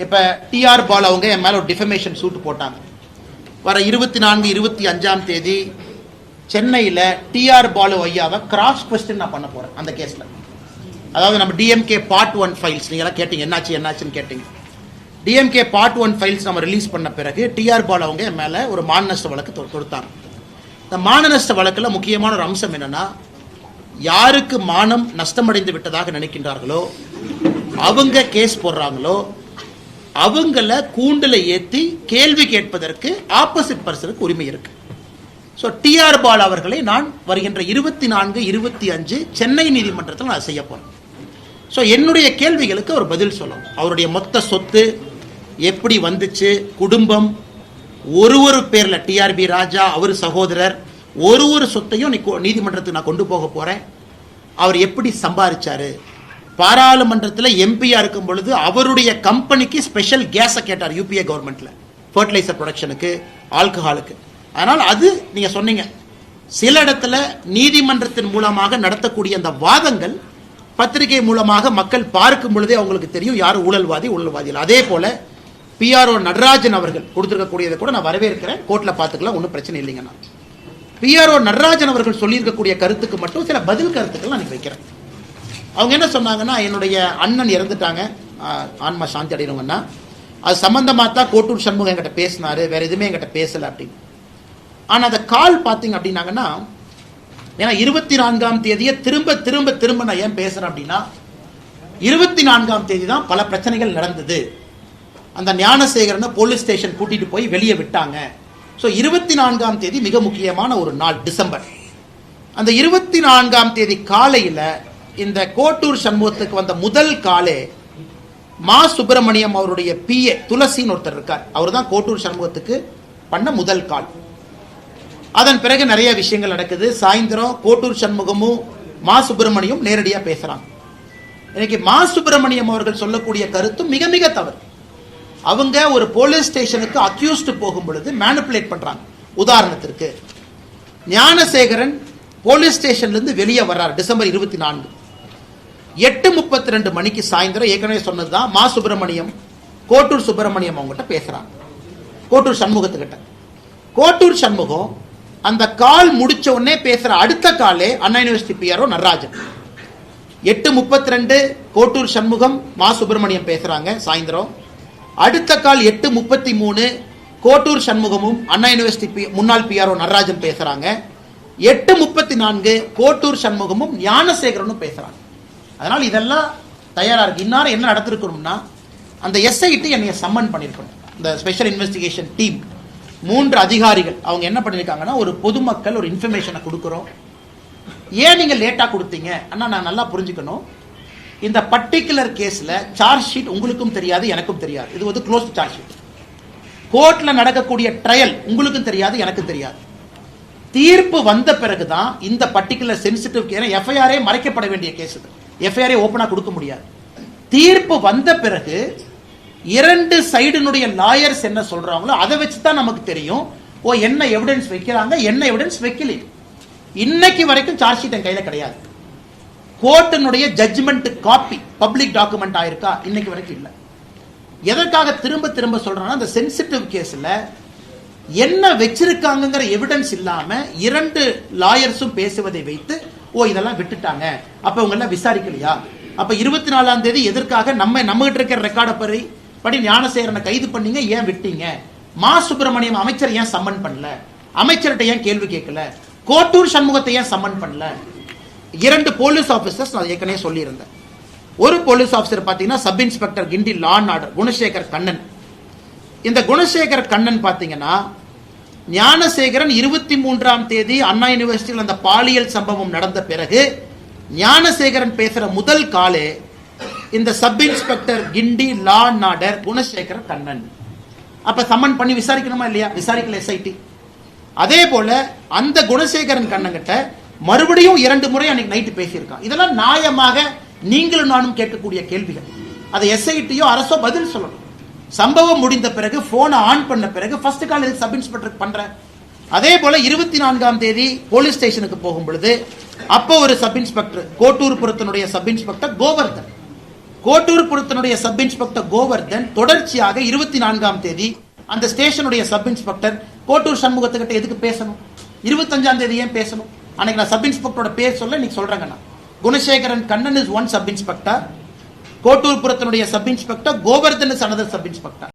இப்போ டிஆர் பால் அவங்க என் மேலே ஒரு டிஃபமேஷன் சூட் போட்டாங்க. வர இருபத்தி நான்கு இருபத்தி அஞ்சாம் தேதி சென்னையில் டிஆர் பாலு ஐயாவை கிராஸ் கொஸ்டின் நான் பண்ண போகிறேன் அந்த கேஸில் அதாவது நம்ம டிஎம்கே பார்ட் ஒன் ஃபைல்ஸ் நீங்களாம் கேட்டீங்க என்னாச்சு என்னாச்சுன்னு கேட்டீங்க. டிஎம்கே பார்ட் ஒன் ஃபைல்ஸ் நம்ம ரிலீஸ் பண்ண பிறகு டிஆர் பால் அவங்க என் மேலே ஒரு மானநஷ்ட வழக்கு தொ- தொடுத்தாங்க. இந்த மானநஷ்ட வழக்கில் முக்கியமான ஒரு அம்சம் என்னன்னா யாருக்கு மானம் நஷ்டமடைந்து விட்டதாக நினைக்கின்றார்களோ அவங்க கேஸ் போடுறாங்களோ அவங்கள கூண்டில் ஏற்றி கேள்வி கேட்பதற்கு ஆப்போசிட் பர்சனுக்கு உரிமை இருக்கு. ஸோ டிஆர் பால் அவர்களை நான் வருகின்ற இருபத்தி நான்கு இருபத்தி அஞ்சு சென்னை நீதிமன்றத்தில் நான் செய்ய போகிறேன் ஸோ என்னுடைய கேள்விகளுக்கு அவர் பதில் சொல்லணும். அவருடைய மொத்த சொத்து எப்படி வந்துச்சு? குடும்பம் ஒரு ஒரு பேரில் டிஆர்பி ராஜா அவர் சகோதரர் ஒரு ஒரு சொத்தையும் நீ கொ- நீதிமன்றத்துக்கு நான் கொண்டு போக போகிறேன் அவர் எப்படி சம்பாதிச்சாரு பாராளுமன்றத்தில் எம்பியா இருக்கும் பொழுது அவருடைய கம்பெனிக்கு ஸ்பெஷல் கேஸை கேட்டார் யூபிஏ கவர்மெண்ட்ல ஃபர்டிலைசர் ப்ரொடக்ஷனுக்கு ஆல்கஹாலுக்கு அதனால் அது நீங்க சொன்னீங்க. சில இடத்துல நீதிமன்றத்தின் மூலமாக நடத்தக்கூடிய அந்த வாதங்கள் பத்திரிகை மூலமாக மக்கள் பார்க்கும் பொழுதே அவங்களுக்கு தெரியும். யார் ஊழல்வாதி ஊழல்வாதி இல்லை அதே போல பிஆர்ஓ நடராஜன் அவர்கள் கொடுத்துருக்கக்கூடியதை கூட நான் வரவேற்கிறேன். கோர்ட்டில் பார்த்துக்கலாம். ஒன்றும் பிரச்சனை இல்லைங்கண்ணா பிஆர்ஓ நடராஜன் அவர்கள் சொல்லியிருக்கக்கூடிய கருத்துக்கு மட்டும் சில பதில் கருத்துக்கள் நான் வைக்கிறேன். அவங்க என்ன சொன்னாங்கன்னா என்னுடைய அண்ணன் இறந்துட்டாங்க. ஆன்மா சாந்தி அடையணுங்கன்னா. அது சம்பந்தமா தான் கோட்டூர் சண்முகம் என்கிட்ட பேசினாரு. வேற எதுவுமே என்கிட்ட பேசல அப்படின்னு. ஆனா அந்த கால் பார்த்தீங்க அப்படின்னாங்கன்னா ஏன்னா இருபத்தி நான்காம் தேதியை திரும்ப திரும்ப திரும்ப நான் ஏன் பேசுறேன் அப்படின்னா இருபத்தி நான்காம் தேதி தான் பல பிரச்சனைகள் நடந்தது. அந்த ஞானசேகரனை போலீஸ் ஸ்டேஷன் கூட்டிட்டு போய் வெளியே விட்டாங்க. ஸோ இருபத்தி நான்காம் தேதி மிக முக்கியமான ஒரு நாள் டிசம்பர். அந்த இருபத்தி நான்காம் தேதி காலையில் இந்த கோட்டூர் சண்முகத்துக்கு வந்த முதல் காலே மா சுப்பிரமணியம் அவருடைய பிஏ துளசின்னு ஒருத்தர் இருக்கார். அவர் தான் கோட்டூர் சண்முகத்துக்கு பண்ண முதல் கால். அதன் பிறகு நிறைய விஷயங்கள் நடக்குது. சாயந்தரம் கோட்டூர் சண்முகமும் மா சுப்பிரமணியம் நேரடியாக பேசுகிறாங்க இன்னைக்கு மா சுப்பிரமணியம் அவர்கள் சொல்லக்கூடிய கருத்தும் மிக மிக தவறு. அவங்க ஒரு போலீஸ் ஸ்டேஷனுக்கு அக்யூஸ்டு போகும் பொழுது மேனிப்புலேட் பண்ணுறாங்க உதாரணத்திற்கு ஞானசேகரன் போலீஸ் ஸ்டேஷன்லேருந்து வெளியே வர்றார் டிசம்பர் இருபத்தி நான்கு. எட்டு முப்பத்தி ரெண்டு மணிக்கு சாயந்தரம் ஏற்கனவே சொன்னதுதான் மா சுப்பிரமணியம் கோட்டூர் சுப்பிரமணியம் அவங்ககிட்ட பேசுறாங்க. கோட்டூர் சண்முகத்துக்கிட்ட. கோட்டூர் சண்முகம் அந்த கால் முடிச்ச உடனே பேசுற அடுத்த காலே அண்ணா யூனிவர்சிட்டி பிஆர்ஓ நடராஜன். எட்டு முப்பத்தி ரெண்டு கோட்டூர் சண்முகம் மா சுப்பிரமணியம் பேசுறாங்க சாயந்தரம். அடுத்த கால் எட்டு முப்பத்தி மூணு கோட்டூர் சண்முகமும் அண்ணா யூனிவர்சிட்டி பி- முன்னாள் பிஆர்ஓ நடராஜன் பேசுறாங்க. எட்டு முப்பத்தி நான்கு கோட்டூர் சண்முகமும் ஞானசேகரனும் பேசுறாங்க. அதனால் இதெல்லாம் தயாராக இருக்கு. இன்னாரம் என்ன நடந்திருக்கணும்னா அந்த எஸ்ஐடி என்னை சம்மன் பண்ணியிருக்கணும் இந்த ஸ்பெஷல் இன்வெஸ்டிகேஷன் டீம் மூன்று அதிகாரிகள். அவங்க என்ன பண்ணியிருக்காங்கன்னா ஒரு பொதுமக்கள் ஒரு இன்ஃபர்மேஷனை கொடுக்குறோம். ஏன் நீங்கள் லேட்டாக கொடுத்தீங்க? அண்ணா நான் நல்லா புரிஞ்சுக்கணும். இந்த பர்டிகுலர் கேஸில் சார்ஜ் ஷீட் உங்களுக்கும் தெரியாது எனக்கும் தெரியாது. இது வந்து க்ளோஸ் சார்ஜ் ஷீட் கோர்ட்டில் நடக்கக்கூடிய ட்ரையல் உங்களுக்கும் தெரியாது எனக்கும் தெரியாது. தீர்ப்பு வந்த பிறகு தான் இந்த பர்டிகுலர் சென்சிட்டிவ் ஏன்னா எஃப்ஐஆரே மறைக்கப்பட வேண்டிய கேஸ் இது. எஃப்ஐஆரை ஓப்பனாக கொடுக்க முடியாது. தீர்ப்பு வந்த பிறகு இரண்டு சைடுனுடைய லாயர்ஸ் என்ன சொல்றாங்களோ அதை வச்சு தான் நமக்கு தெரியும். ஓ என்ன எவிடன்ஸ் வைக்கிறாங்க என்ன எவிடன்ஸ் வைக்கல. இன்னைக்கு வரைக்கும் சார்ஜ் ஷீட் என் கையில் கிடையாது. கோர்ட்டினுடைய ஜட்ஜ்மெண்ட் காப்பி பப்ளிக் டாக்குமெண்ட் ஆயிருக்கா? இன்னைக்கு வரைக்கும் இல்லை. எதற்காக திரும்ப திரும்ப சொல்றேன்னா அந்த சென்சிட்டிவ் கேஸில் என்ன வச்சிருக்காங்கிற எவிடன்ஸ் இல்லாம இரண்டு லாயர்ஸும் பேசுவதை வைத்து ஓ இதெல்லாம் விட்டுட்டாங்க. அப்ப இவங்க எல்லாம் விசாரிக்கலையா? அப்ப இருபத்தி நாலாம் தேதி எதற்காக நம்ம நம்ம கிட்ட இருக்கிற ரெக்கார்டை படி படி ஞானசேகரனை கைது பண்ணீங்க ஏன் விட்டீங்க? மா சுப்பிரமணியம் அமைச்சர் ஏன் சம்மன் பண்ணல? அமைச்சர்கிட்ட ஏன் கேள்வி கேட்கல? கோட்டூர் சண்முகத்தை ஏன் சம்மன் பண்ணல? இரண்டு போலீஸ் ஆபீசர்ஸ் நான் ஏற்கனவே சொல்லியிருந்தேன். ஒரு போலீஸ் ஆபீசர் பார்த்தீங்கன்னா sub inspector Guindy law and order Gunasekar Kannan. இந்த குணசேகர் கண்ணன் பார்த்தீங்கன்னா ஞானசேகரன் இருபத்தி மூன்றாம் தேதி அண்ணா யூனிவர்சிட்டியில் அந்த பாலியல் சம்பவம் நடந்த பிறகு ஞானசேகரன் பேசுகிற முதல் காலே இந்த sub inspector Guindy law order Gunasekara Kannan. அப்ப சம்மன் பண்ணி விசாரிக்கணுமா இல்லையா? விசாரிக்கல எஸ்ஐடி அதே போல அந்த குணசேகரன் கண்ணங்கிட்ட மறுபடியும் இரண்டு முறை அன்னைக்கு நைட்டு பேசியிருக்கான். இதெல்லாம் நியாயமாக நீங்களும் நானும் கேட்கக்கூடிய கேள்விகள். அதை எஸ்ஐடியோ அரசோ பதில் சொல்லணும். சம்பவம் முடிந்த பிறகு போனை ஆன் பண்ண பிறகு ஃபர்ஸ்ட் கால் எதுக்கு சப் இன்ஸ்பெக்டர் பண்ற அதே போல இருபத்தி நான்காம் தேதி போலீஸ் ஸ்டேஷனுக்கு போகும் பொழுது அப்போ ஒரு சப் இன்ஸ்பெக்டர் கோட்டூர் புறத்தினுடைய சப் இன்ஸ்பெக்டர் கோவர்தன். கோட்டூர் புறத்தினுடைய சப் இன்ஸ்பெக்டர் கோவர்தன் தொடர்ச்சியாக இருபத்தி நான்காம் தேதி அந்த ஸ்டேஷனுடைய சப் இன்ஸ்பெக்டர் கோட்டூர் சண்முகத்துக்கிட்ட எதுக்கு பேசணும்? இருபத்தஞ்சாம் தேதி ஏன் பேசணும்? அன்னைக்கு நான் சப் இன்ஸ்பெக்டரோட பேர் சொல்ல இன்னைக்கு சொல்றேங்க நான். Gunasekaran Kannan is one sub inspector கோட்டூர்புரத்தினுடைய sub inspector Govardhan சனதர் சப் இன்ஸ்பெக்டர்